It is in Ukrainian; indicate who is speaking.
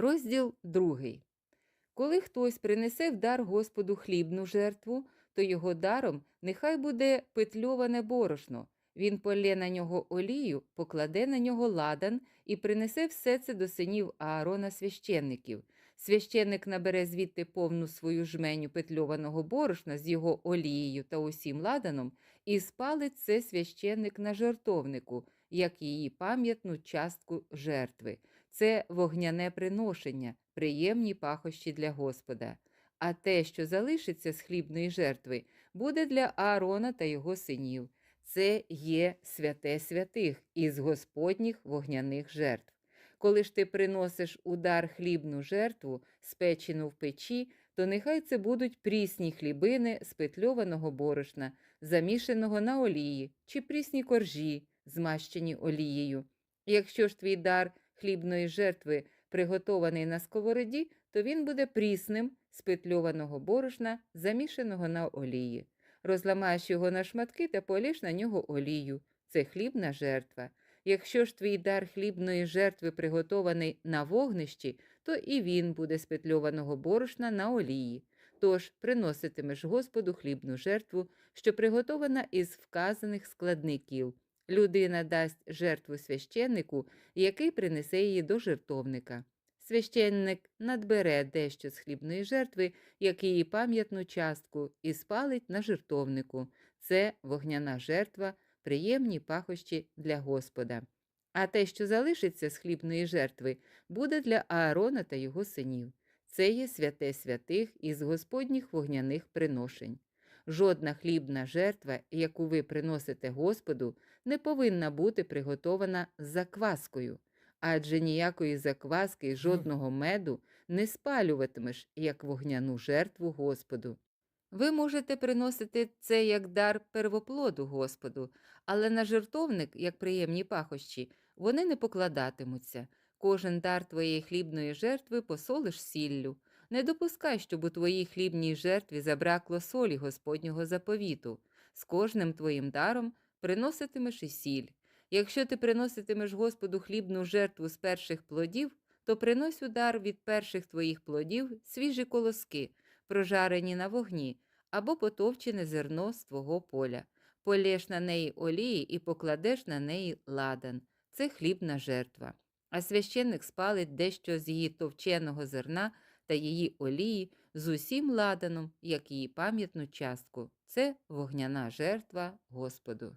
Speaker 1: Розділ другий. Коли хтось принесе в дар Господу хлібну жертву, то його даром нехай буде петльоване борошно. Він полє на нього олію, покладе на нього ладан і принесе все це до синів Аарона священників. Священник набере звідти повну свою жменю петльованого борошна з його олією та усім ладаном, і спалить це священник на жертовнику, як її пам'ятну частку жертви. Це вогняне приношення, приємні пахощі для Господа. А те, що залишиться з хлібної жертви, буде для Аарона та його синів. Це є святе святих із Господніх вогняних жертв. Коли ж ти приносиш у дар хлібну жертву, спечену в печі, то нехай це будуть прісні хлібини з петльованого борошна, замішаного на олії, чи прісні коржі, змащені олією. Якщо ж твій дар хлібної жертви приготований на сковороді, то він буде прісним з петльованого борошна, замішаного на олії. Розламаєш його на шматки та полєш на нього олію. Це хлібна жертва. Якщо ж твій дар хлібної жертви приготований на вогнищі, то і він буде з петльованого борошна на олії. Тож приноситимеш Господу хлібну жертву, що приготована із вказаних складників. Людина дасть жертву священнику, який принесе її до жертовника. Священник надбере дещо з хлібної жертви, як її пам'ятну частку, і спалить на жертовнику. Це вогняна жертва, приємні пахощі для Господа. А те, що залишиться з хлібної жертви, буде для Аарона та його синів. Це є святе святих із Господніх вогняних приношень. Жодна хлібна жертва, яку ви приносите Господу, не повинна бути приготована з закваскою, адже ніякої закваски і жодного меду не спалюватимеш, як вогняну жертву Господу. Ви можете приносити це як дар первоплоду Господу, але на жертовник, як приємні пахощі, вони не покладатимуться. Кожен дар твоєї хлібної жертви посолиш сіллю. Не допускай, щоб у твоїй хлібній жертві забракло солі Господнього заповіту. З кожним твоїм даром приноситимеш і сіль. Якщо ти приноситимеш Господу хлібну жертву з перших плодів, то принось у дар від перших твоїх плодів свіжі колоски, прожарені на вогні, або потовчене зерно з твого поля. Полєш на неї олії і покладеш на неї ладан. Це хлібна жертва. А священник спалить дещо з її товченого зерна та її олії з усім ладаном, як її пам'ятну частку. Це вогняна жертва Господу.